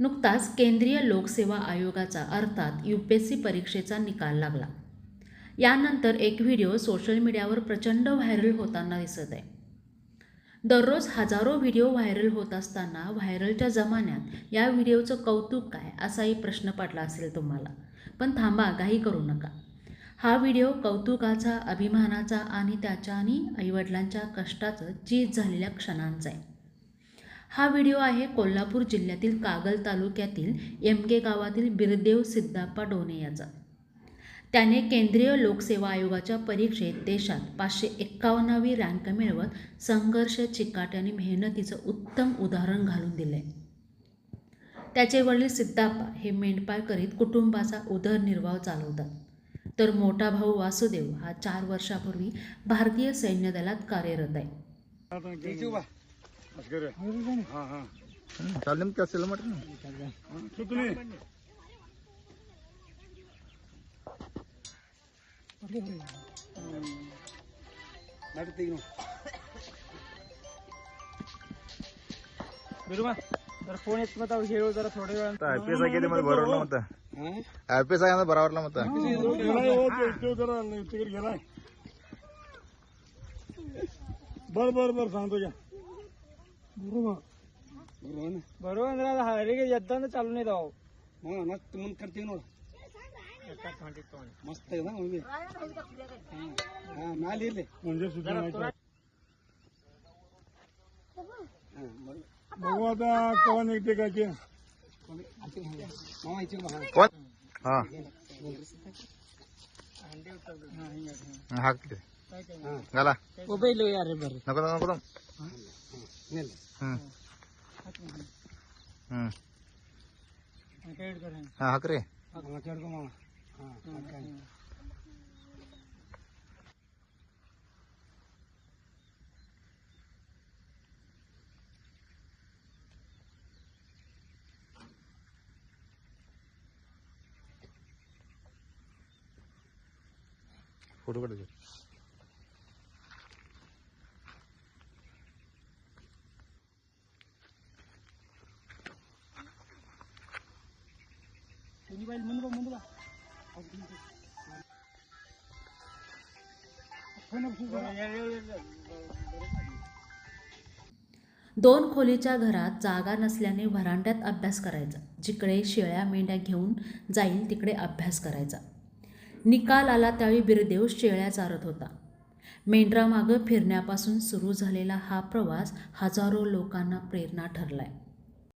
नुकताच केंद्रीय लोकसेवा आयोगाचा अर्थात यू पी एस सी परीक्षेचा निकाल लागला. यानंतर एक व्हिडिओ सोशल मीडियावर प्रचंड व्हायरल होताना दिसत आहे. दररोज हजारो व्हिडिओ व्हायरल होत असताना व्हायरलच्या जमान्यात या व्हिडिओचं कौतुक काय असाही प्रश्न पडला असेल तुम्हाला. पण थांबा काही करू नका. हा व्हिडिओ कौतुकाचा अभिमानाचा आणि त्याच्या आणि आईवडिलांच्या कष्टाचं चीज झालेल्या क्षणांचा आहे. हा व्हिडिओ आहे कोल्हापूर जिल्ह्यातील कागल तालुक्यातील एमके गावातील बिरदेव सिद्धाप्पा डोने याचा. त्याने केंद्रीय लोकसेवा आयोगाच्या परीक्षेत देशात पाचशे एक्कावन्नावी रँक मिळवत संघर्ष चिकाट आणि मेहनतीचं उत्तम उदाहरण घालून दिलंय त्याचे वडील सिद्धाप्पा हे मेंढपाळ करीत कुटुंबाचा उदरनिर्वाह चालवतात. तर मोठा भाऊ वासुदेव हा चार वर्षापूर्वी भारतीय सैन्य दलात कार्यरत आहे. ಅಷ್ಕರೆ ಹಾ ಹಾ ಕಾಲ್ ನಿಮ್ ಕೆಲಸ ಎಲ್ಲ फ़ोन येत मत बर बर बर सांगतो बरोबर. बरोबर हरे येताना चालू नाही राव. मस्त मन करते नोड मस्त आहे ना मम्मी. हा माल येले म्हणजे सुद्धा मामा बघू आता केव्हा निघते काय ते. इथे बघा. कोण? हा. हा किती घाला पहिलो यार बरं नको नको नको नेल हम्म. हम्म. काय करा हा हाक रे मामा केडको मामा हा काय फोटो दोन खोलीच्या घरात जागा नसल्याने व्हरांड्यात अभ्यास करायचा. जिकडे शेळ्या मेंढ्या घेऊन जाईल तिकडे अभ्यास करायचा. निकाल आला त्यावेळी बिरदेव शेळ्या चारत होता. मेंढरामागं फिरण्यापासून सुरू झालेला हा प्रवास हजारो लोकांना प्रेरणा ठरलाय.